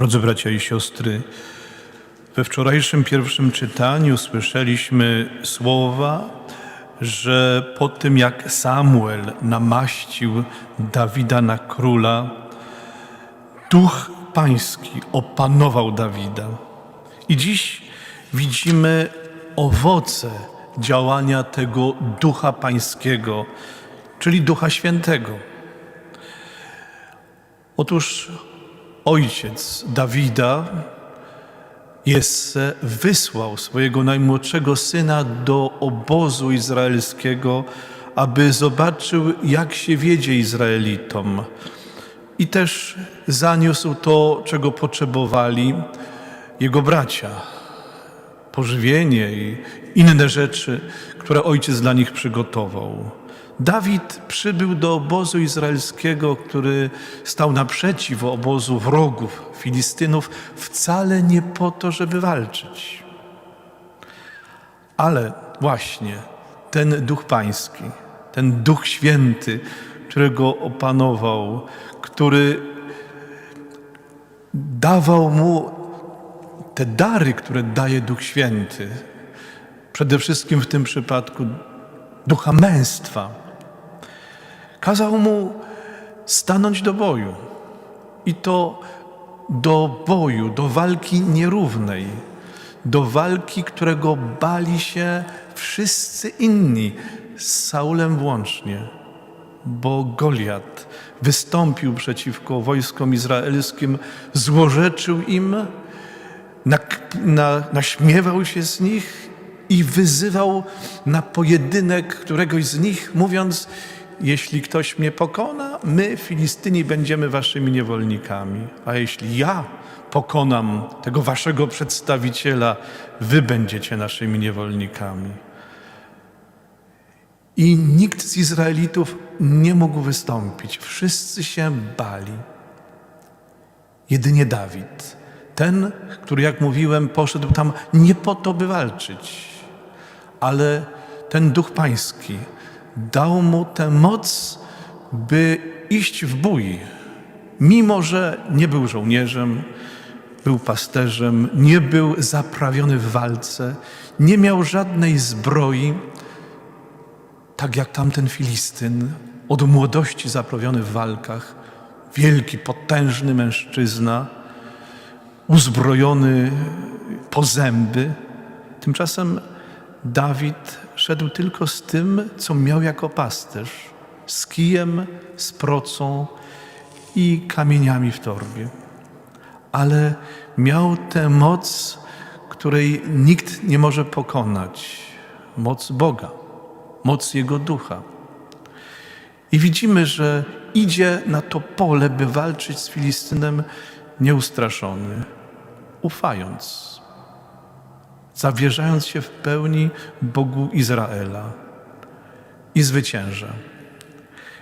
Drodzy bracia i siostry, we wczorajszym pierwszym czytaniu słyszeliśmy słowa, że po tym jak Samuel namaścił Dawida na króla, duch pański opanował Dawida. I dziś widzimy owoce działania tego ducha pańskiego, czyli ducha świętego. Otóż ojciec Dawida Jesse wysłał swojego najmłodszego syna do obozu izraelskiego, aby zobaczył, jak się wiedzie Izraelitom. I też zaniósł to, czego potrzebowali jego bracia. Pożywienie i inne rzeczy, które ojciec dla nich przygotował. Dawid przybył do obozu izraelskiego, który stał naprzeciw obozu wrogów Filistynów, wcale nie po to, żeby walczyć. Ale właśnie ten duch pański, ten duch święty, którego opanował, który dawał mu te dary, które daje Duch Święty, przede wszystkim w tym przypadku ducha męstwa, kazał mu stanąć do boju. I to do boju, do walki nierównej, do walki, którego bali się wszyscy inni, z Saulem włącznie, bo Goliat wystąpił przeciwko wojskom izraelskim, złorzeczył im, naśmiewał się z nich i wyzywał na pojedynek któregoś z nich, mówiąc: Jeśli ktoś mnie pokona, my, Filistyni, będziemy waszymi niewolnikami, a jeśli ja pokonam tego waszego przedstawiciela, wy będziecie naszymi niewolnikami. I nikt z Izraelitów nie mógł wystąpić. Wszyscy się bali. Jedynie Dawid, ten, który, jak mówiłem, poszedł tam nie po to, by walczyć, ale ten duch pański dał mu tę moc, by iść w bój. Mimo, że nie był żołnierzem, był pasterzem, nie był zaprawiony w walce, nie miał żadnej zbroi, tak jak tamten Filistyn, od młodości zaprawiony w walkach, wielki, potężny mężczyzna, uzbrojony po zęby. Tymczasem Dawid szedł tylko z tym, co miał jako pasterz, z kijem, z procą i kamieniami w torbie. Ale miał tę moc, której nikt nie może pokonać, moc Boga, moc Jego ducha. I widzimy, że idzie na to pole, by walczyć z Filistynem nieustraszony, ufając, zawierzając się w pełni Bogu Izraela i zwycięża.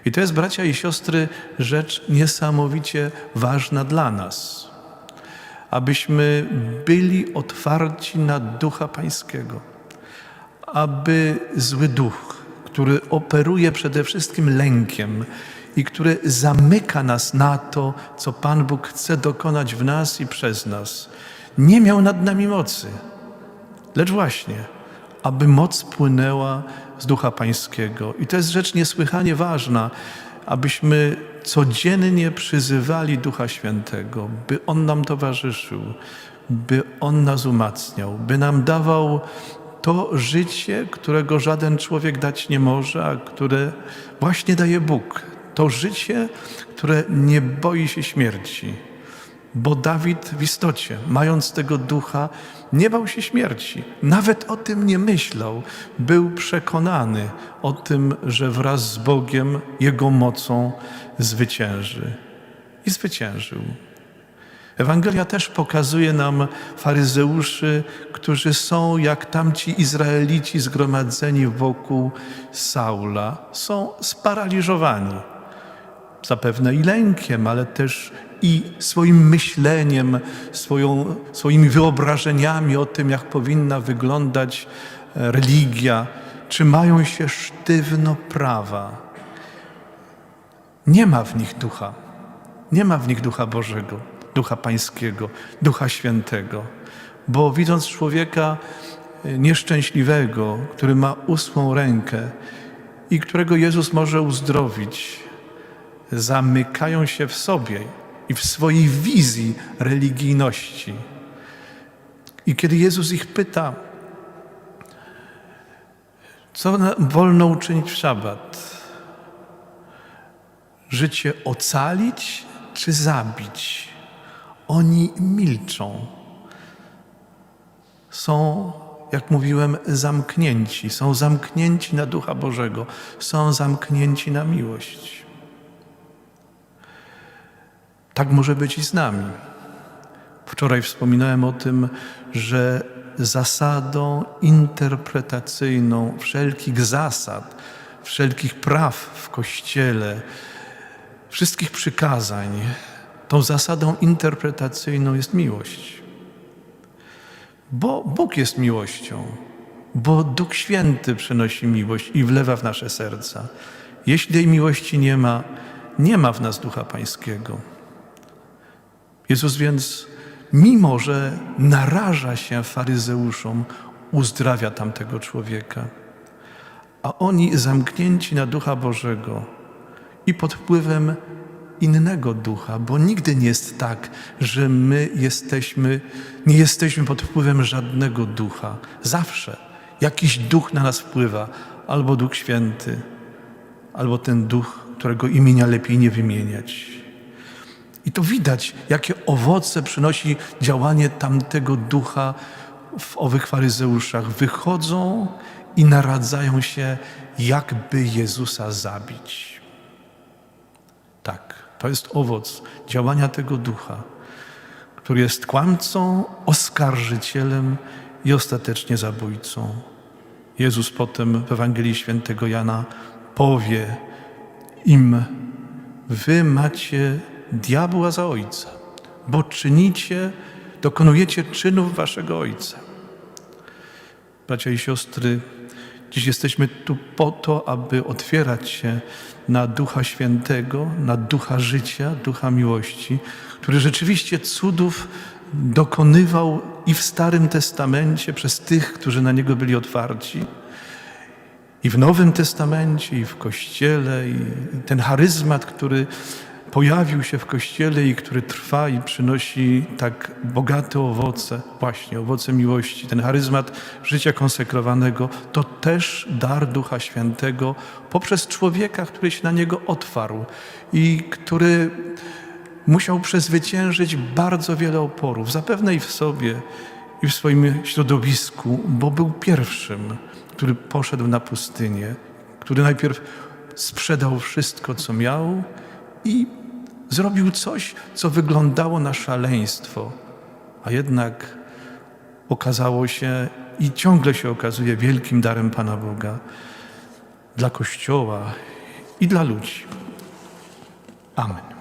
I to jest, bracia i siostry, rzecz niesamowicie ważna dla nas, abyśmy byli otwarci na Ducha Pańskiego, aby zły duch, który operuje przede wszystkim lękiem i który zamyka nas na to, co Pan Bóg chce dokonać w nas i przez nas, nie miał nad nami mocy. Lecz właśnie, aby moc płynęła z Ducha Pańskiego. I to jest rzecz niesłychanie ważna, abyśmy codziennie przyzywali Ducha Świętego, by On nam towarzyszył, by On nas umacniał, by nam dawał to życie, którego żaden człowiek dać nie może, a które właśnie daje Bóg. To życie, które nie boi się śmierci. Bo Dawid w istocie, mając tego ducha, nie bał się śmierci. Nawet o tym nie myślał. Był przekonany o tym, że wraz z Bogiem, Jego mocą zwycięży. I zwyciężył. Ewangelia też pokazuje nam faryzeuszy, którzy są jak tamci Izraelici zgromadzeni wokół Saula. Są sparaliżowani. Zapewne i lękiem, ale też i swoim myśleniem, swoją, swoimi wyobrażeniami o tym, jak powinna wyglądać e, religia. Trzymają się sztywno prawa. Nie ma w nich ducha. Nie ma w nich ducha Bożego. Ducha Pańskiego, Ducha Świętego. Bo widząc człowieka e, nieszczęśliwego, który ma ósmą rękę i którego Jezus może uzdrowić, zamykają się w sobie i w swojej wizji religijności. I kiedy Jezus ich pyta, co wolno uczynić w szabat? Życie ocalić czy zabić? Oni milczą. Są, jak mówiłem, zamknięci. Są zamknięci na Ducha Bożego. Są zamknięci na miłość. Tak może być i z nami. Wczoraj wspominałem o tym, że zasadą interpretacyjną wszelkich zasad, wszelkich praw w Kościele, wszystkich przykazań, tą zasadą interpretacyjną jest miłość. Bo Bóg jest miłością, bo Duch Święty przynosi miłość i wlewa w nasze serca. Jeśli tej miłości nie ma, nie ma w nas Ducha Pańskiego. Jezus więc, mimo że naraża się faryzeuszom, uzdrawia tamtego człowieka. A oni zamknięci na Ducha Bożego i pod wpływem innego ducha, bo nigdy nie jest tak, że my jesteśmy, nie jesteśmy pod wpływem żadnego ducha. Zawsze jakiś duch na nas wpływa, albo Duch Święty, albo ten duch, którego imienia lepiej nie wymieniać. I to widać, jakie owoce przynosi działanie tamtego ducha w owych faryzeuszach. Wychodzą i naradzają się, jakby Jezusa zabić. Tak, to jest owoc działania tego ducha, który jest kłamcą, oskarżycielem i ostatecznie zabójcą. Jezus potem w Ewangelii Świętego Jana powie im, wy macie diabła za ojca, bo czynicie, dokonujecie czynów waszego ojca. Bracia i siostry, dziś jesteśmy tu po to, aby otwierać się na Ducha Świętego, na Ducha życia, Ducha miłości, który rzeczywiście cudów dokonywał i w Starym Testamencie przez tych, którzy na niego byli otwarci. I w Nowym Testamencie, i w Kościele, i ten charyzmat, który pojawił się w Kościele i który trwa i przynosi tak bogate owoce, właśnie owoce miłości, ten charyzmat życia konsekrowanego, to też dar Ducha Świętego poprzez człowieka, który się na niego otwarł i który musiał przezwyciężyć bardzo wiele oporów, zapewne i w sobie, i w swoim środowisku, bo był pierwszym, który poszedł na pustynię, który najpierw sprzedał wszystko, co miał i zrobił coś, co wyglądało na szaleństwo, a jednak okazało się i ciągle się okazuje wielkim darem Pana Boga dla Kościoła i dla ludzi. Amen.